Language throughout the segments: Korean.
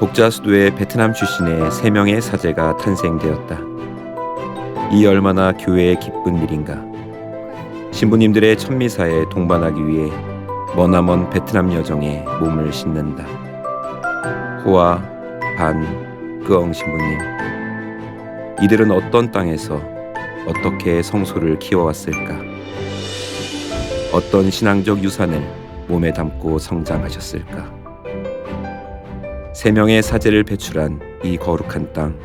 독자 수도의 베트남 출신의 세 명의 사제가 탄생되었다. 이 얼마나 교회의 기쁜 일인가. 신부님들의 천미사에 동반하기 위해 머나먼 베트남 여정에 몸을 싣는다. 호아, 반, 끄엉 신부님. 이들은 어떤 땅에서 어떻게 성소를 키워왔을까? 어떤 신앙적 유산을 몸에 담고 성장하셨을까? 세 명의 사제를 배출한 이 거룩한 땅,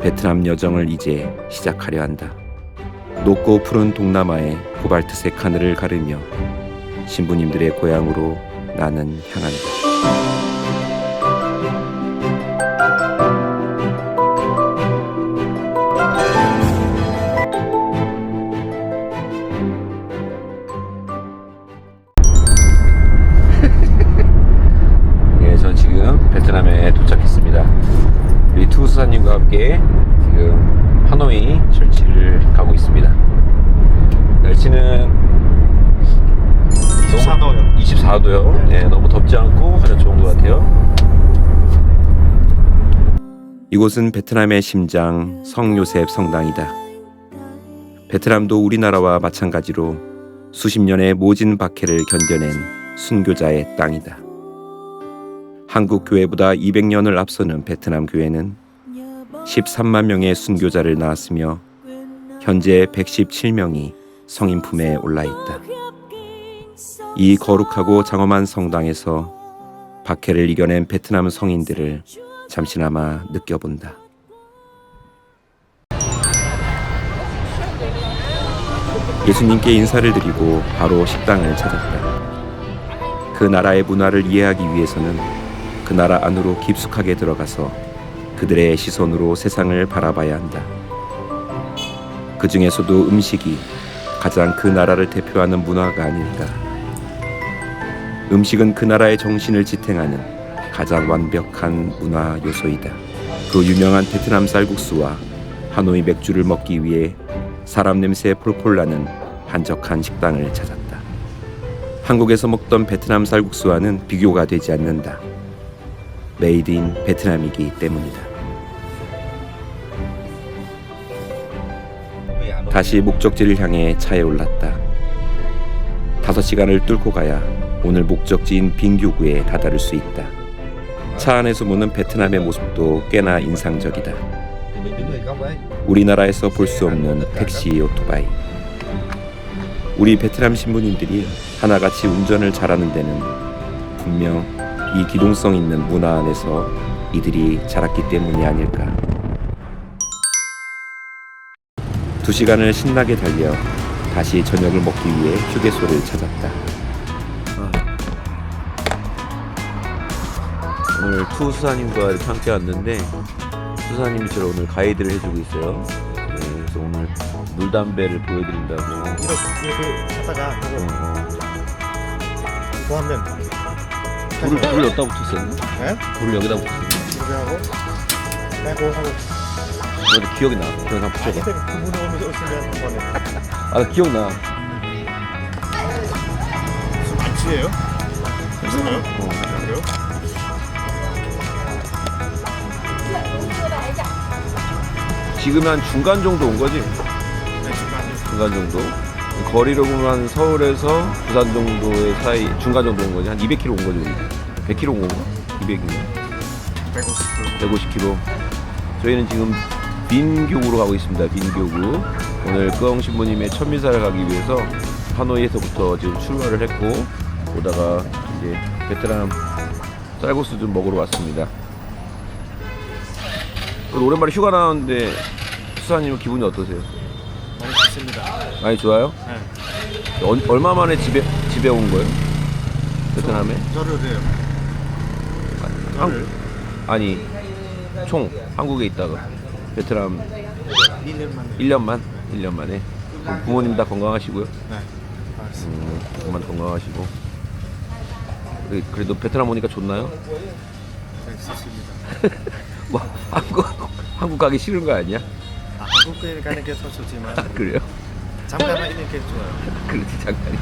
베트남 여정을 이제 시작하려 한다. 높고 푸른 동남아의 코발트색 하늘을 가르며 신부님들의 고향으로 나는 향한다. 함께 지금 하노이 철치를 가고 있습니다. 날씨는 24도요. 24도요. 네, 너무 덥지 않고 아주 좋은 것 같아요. 이곳은 베트남의 심장 성요셉 성당이다. 베트남도 우리나라와 마찬가지로 수십 년의 모진 박해를 견뎌낸 순교자의 땅이다. 한국 교회보다 200년을 앞서는 베트남 교회는 13만 명의 순교자를 낳았으며 현재 117명이 성인 품에 올라 있다. 이 거룩하고 장엄한 성당에서 박해를 이겨낸 베트남 성인들을 잠시나마 느껴본다. 예수님께 인사를 드리고 바로 식당을 찾았다. 그 나라의 문화를 이해하기 위해서는 그 나라 안으로 깊숙하게 들어가서 그들의 시선으로 세상을 바라봐야 한다. 그 중에서도 음식이 가장 그 나라를 대표하는 문화가 아닐까. 음식은 그 나라의 정신을 지탱하는 가장 완벽한 문화 요소이다. 그 유명한 베트남 쌀국수와 하노이 맥주를 먹기 위해 사람 냄새에 폴폴 나는 한적한 식당을 찾았다. 한국에서 먹던 베트남 쌀국수와는 비교가 되지 않는다. 메이드 인 베트남이기 때문이다. 다시 목적지를 향해 차에 올랐다. 다섯 시간을 뚫고 가야 오늘 목적지인 빙교구에 다다를 수 있다. 차 안에서 보는 베트남의 모습도 꽤나 인상적이다. 우리나라에서 볼 수 없는 택시 오토바이. 우리 베트남 신부님들이 하나같이 운전을 잘하는 데는 분명 이 기동성 있는 문화 안에서 이들이 자랐기 때문이 아닐까. 두 시간을 신나게 달려 다시 저녁을 먹기 위해 휴게소를 찾았다. 오늘 투 수사님과 이렇게 함께 왔는데 수사님이 저를 오늘 가이드를 해주고 있어요. 네, 그래서 오늘 물담배를 보여드린다고. 이렇게 이렇게 하다가 어, 하고 어. 이거 하면 불을, 불을 여기다 붙였어요? 네? 불을 여기다 붙였어요. 이렇게 하고 빼고 하고 근데 기억이 나. 그래서 오면서 오시면 한 번에 아, 나 기억나. 술 많이 취해요? 괜찮아요? 어. 그래요? 지금 한 중간 정도 온 거지? 네 중간 정도. 거리로 보면 한 서울에서 부산 정도의 사이 중간 정도 온 거지. 한 200km 온 거지. 우리. 100km 온 건가? 200km. 150kg 150km. 저희는 지금 빈교구로 가고 있습니다. 빈교구. 오늘 끄엉 신부님의 천미사를 가기 위해서 하노이에서부터 지금 출발을 했고 오다가 이제 베트남 쌀국수 좀 먹으러 왔습니다. 오랜만에 휴가 나왔는데 수사님은 기분이 어떠세요? 너무 좋습니다 많이 좋아요? 네 얼- 얼마 만에 집에 집에 온 거예요? 베트남에? 저를 해요 한국 아니 총 한국에 있다가 베트남 1년 만에 1년만 1년 만에 그럼 부모님 다 건강하시고요. 네 알겠습니다 음, 그만 건강하시고 그래- 그래도 베트남 오니까 좋나요? 네 좋습니다 뭐 한국 한국 가기 싫은 거 아니야? 아, 한국에 가는 게 더 좋지만 아, 그래요? 잠깐만 있는 게 좋아요 그렇지 잠깐.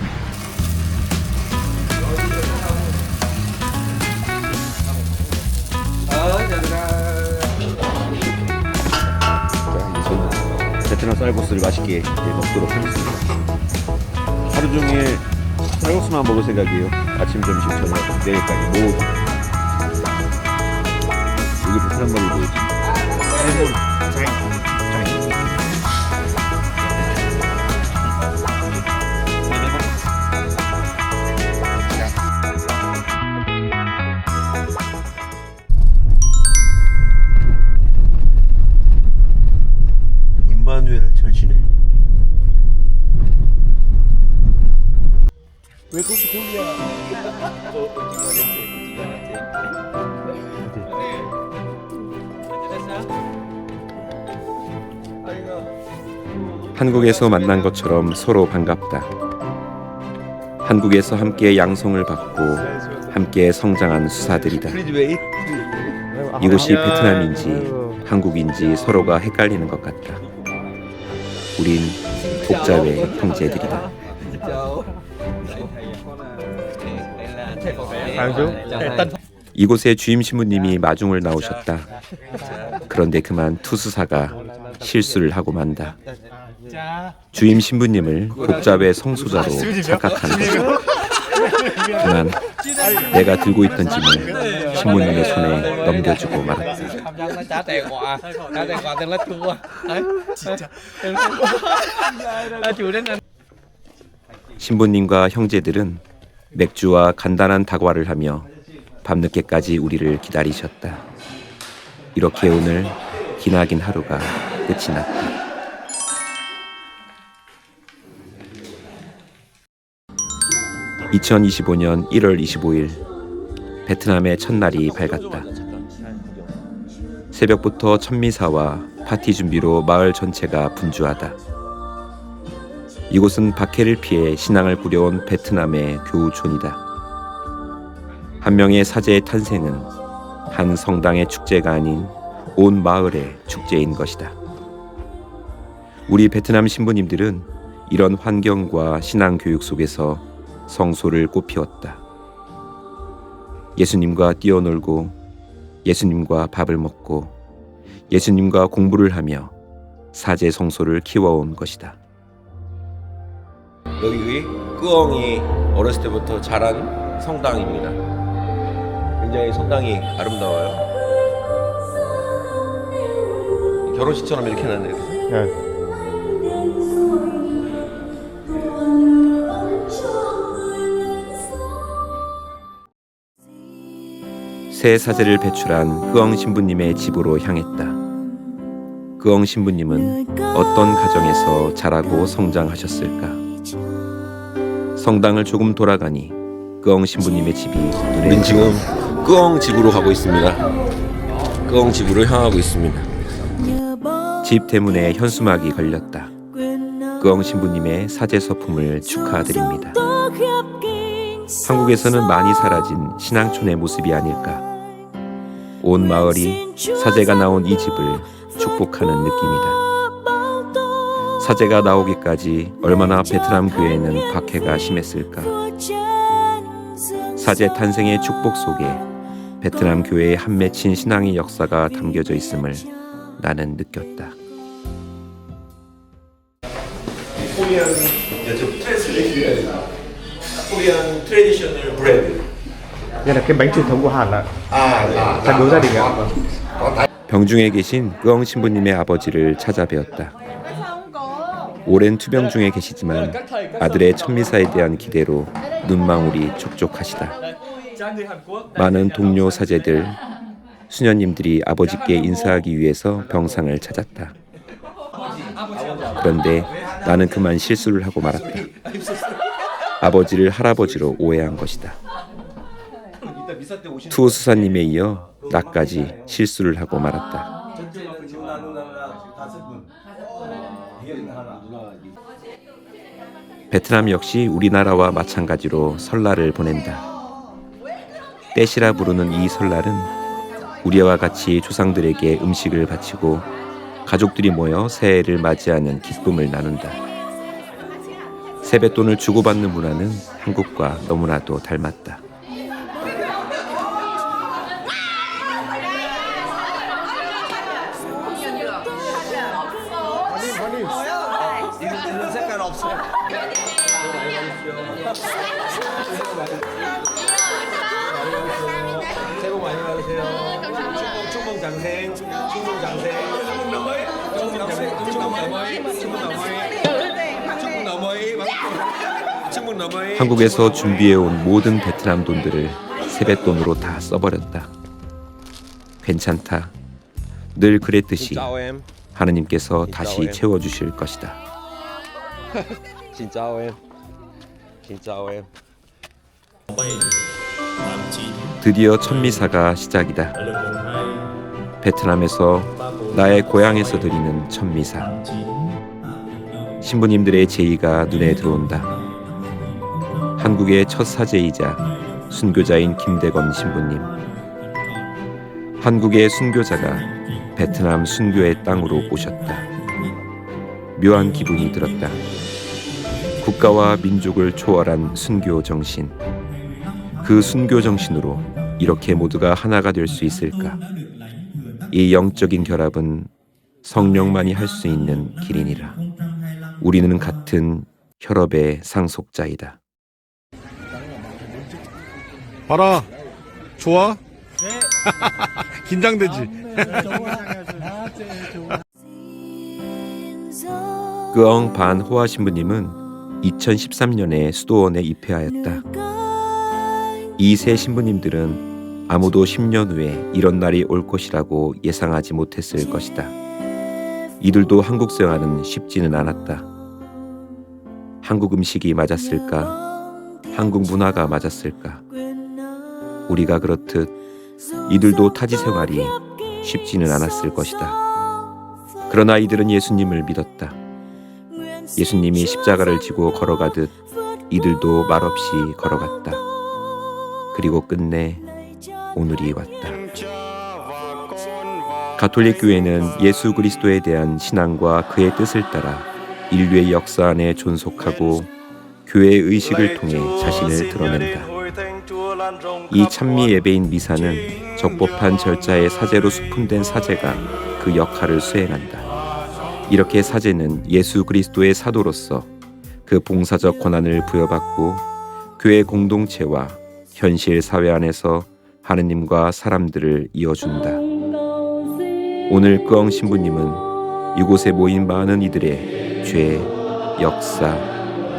베트남 쌀국수를 맛있게 먹도록 하겠습니다. 하루 종일 쌀국수만 먹을 생각이에요. 아침, 점심, 저녁 내일까지 모두. 여기 베트남 말이 뭐지? 한국에서 만난 것처럼 서로 반갑다. 한국에서 함께 양성을 받고 함께 성장한 수사들이다. 이곳이 베트남인지 한국인지 서로가 헷갈리는 것 같다. 우린 복잡의 형제들이다. 이곳에 주임 신부님이 마중을 나오셨다. 그런데 그만 투수사가 실수를 하고 만다. 주임 신부님을 복잡의 성소자로 착각하는 것이다. 그만 내가 들고 있던 짐을 신부님의 손에 넘겨주고 말았다. 아 신부님과 형제들은 맥주와 간단한 다과를 하며 밤늦게까지 우리를 기다리셨다. 이렇게 오늘 기나긴 하루가 끝이 났다. (2025년 1월 25일) 베트남의 첫날이 밝았다. 새벽부터 천미사와 파티 준비로 마을 전체가 분주하다. 이곳은 박해를 피해 신앙을 꾸려온 베트남의 교우촌이다. 한 명의 사제의 탄생은 한 성당의 축제가 아닌 온 마을의 축제인 것이다. 우리 베트남 신부님들은 이런 환경과 신앙 교육 속에서 성소를 꽃피웠다. 예수님과 뛰어놀고 예수님과 밥을 먹고 예수님과 공부를 하며 사제 성소를 키워온 것이다. 여기 끄엉이 어렸을 때부터 자란 성당입니다. 굉장히 성당이 아름다워요. 결혼식처럼 이렇게 해놨네요. 그 새 사제를 배출한 끄엉 신부님의 집으로 향했다. 끄엉 신부님은 어떤 가정에서 자라고 성장하셨을까? 성당을 조금 돌아가니 끄엉 신부님의 집이 눈에 우린 지금 끄엉 집으로 가고 있습니다. 끄엉 집으로 향하고 있습니다. 집 대문에 현수막이 걸렸다. 끄엉 신부님의 사제 서품을 축하드립니다. 한국에서는 많이 사라진 신앙촌의 모습이 아닐까. 온 마을이 사제가 나온 이 집을 축복하는 느낌이다. 사제가 나오기까지 얼마나 베트남 교회는 박해가 심했을까. 사제 탄생의 축복 속에 베트남 교회의 한 맺힌 신앙의 역사가 담겨져 있음을 나는 느꼈다. 코리안 좀 트랜스레이션 코리안 트레디셔널 브레드 Đây là cái bánh truyền thống của Hàn ạ. đối gia đình ạ. 병중에 계신 끄엉 신부님의 아버지를 찾아뵈었다. 오랜 투병 중에 계시지만 아들의 천미사에 대한 기대로 눈망울이 촉촉하시다. 많은 동료 사제들, 수녀님들이 아버지께 인사하기 위해서 병상을 찾았다. 그런데 나는 그만 실수를 하고 말았다. 아버지를 할아버지로 오해한 것이다. 투 수사님에 이어 나까지 실수를 하고 말았다. 베트남 역시 우리나라와 마찬가지로 설날을 보낸다. 떼시라 부르는 이 설날은 우리와 같이 조상들에게 음식을 바치고 가족들이 모여 새해를 맞이하는 기쁨을 나눈다. 세뱃돈을 주고받는 문화는 한국과 너무나도 닮았다. 한국에서 준비해온 모든 베트남 돈들을 세뱃돈으로 다 써버렸다. 괜찮다. 늘 그랬듯이 하느님께서 다시 채워주실 것이다. 드디어 천미사가 시작이다. 베트남에서 나의 고향에서 드리는 천미사. 신부님들의 제의가 눈에 들어온다. 한국의 첫 사제이자 순교자인 김대건 신부님. 한국의 순교자가 베트남 순교의 땅으로 오셨다. 묘한 기분이 들었다. 국가와 민족을 초월한 순교 정신. 그 순교 정신으로 이렇게 모두가 하나가 될 수 있을까? 이 영적인 결합은 성령만이 할 수 있는 길이니라. 우리는 같은 혈업의 상속자이다. 봐라. 좋아? 네. 긴장되지? 끄엉 반 호아 신부님은 2013년에 수도원에 입회하였다. 이 세 신부님들은 아무도 10년 후에 이런 날이 올 것이라고 예상하지 못했을 것이다. 이들도 한국 생활은 쉽지는 않았다. 한국 음식이 맞았을까? 한국 문화가 맞았을까? 우리가 그렇듯 이들도 타지 생활이 쉽지는 않았을 것이다. 그러나 이들은 예수님을 믿었다. 예수님이 십자가를 지고 걸어가듯 이들도 말없이 걸어갔다. 그리고 끝내 오늘이 왔다. 가톨릭 교회는 예수 그리스도에 대한 신앙과 그의 뜻을 따라 인류의 역사 안에 존속하고 교회의 의식을 통해 자신을 드러낸다. 이 찬미 예배인 미사는 적법한 절차의 사제로 수품된 사제가 그 역할을 수행한다. 이렇게 사제는 예수 그리스도의 사도로서 그 봉사적 권한을 부여받고 교회 공동체와 현실 사회 안에서 하느님과 사람들을 이어준다. 오늘 끄엉 신부님은 이곳에 모인 많은 이들의 죄, 역사,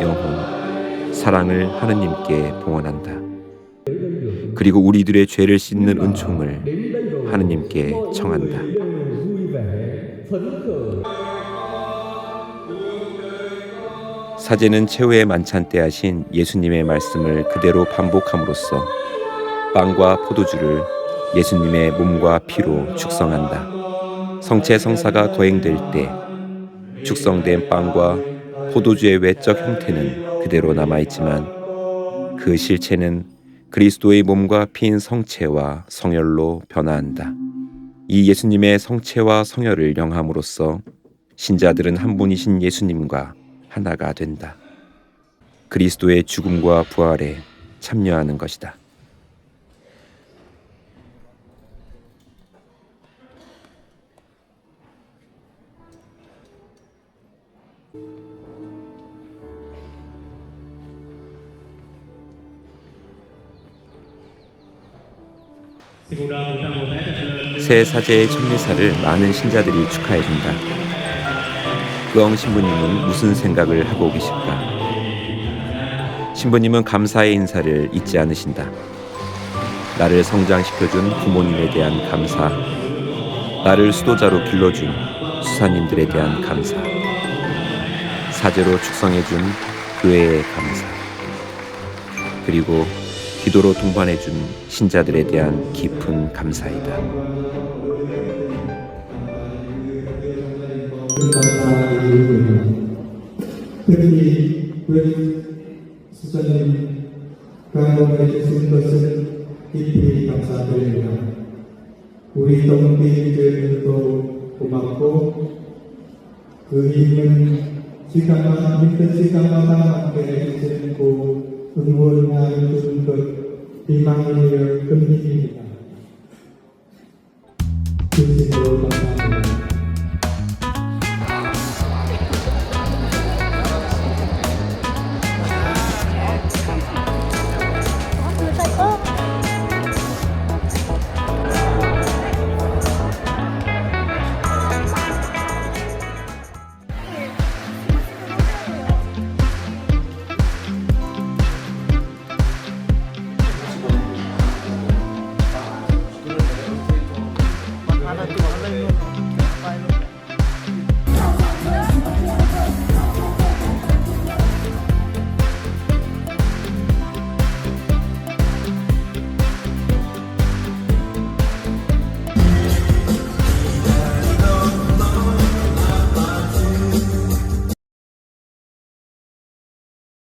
영혼, 사랑을 하느님께 봉헌한다. 그리고 우리들의 죄를 씻는 은총을 하느님께 청한다. 사제는 최후의 만찬 때 하신 예수님의 말씀을 그대로 반복함으로써 빵과 포도주를 예수님의 몸과 피로 축성한다. 성체 성사가 거행될 때 축성된 빵과 포도주의 외적 형태는 그대로 남아있지만 그 실체는 그리스도의 몸과 피인 성체와 성혈로 변화한다. 이 예수님의 성체와 성혈을 영함으로써 신자들은 한 분이신 예수님과 하나가 된다. 그리스도의 죽음과 부활에 참여하는 것이다. 새 사제의 천미사를 많은 신자들이 축하해준다. 끄엉 신부님은 무슨 생각을 하고 계실까? 신부님은 감사의 인사를 잊지 않으신다. 나를 성장시켜준 부모님에 대한 감사, 나를 수도자로 길러준 수사님들에 대한 감사, 사제로 축성해준 교회의 감사, 그리고 기도로 동반해준 신자들에 대한 깊은 감사이다. 우리 동기들도 고맙고 그 힘은 시간마다 힘든 시간마다 함께 해주시고 응원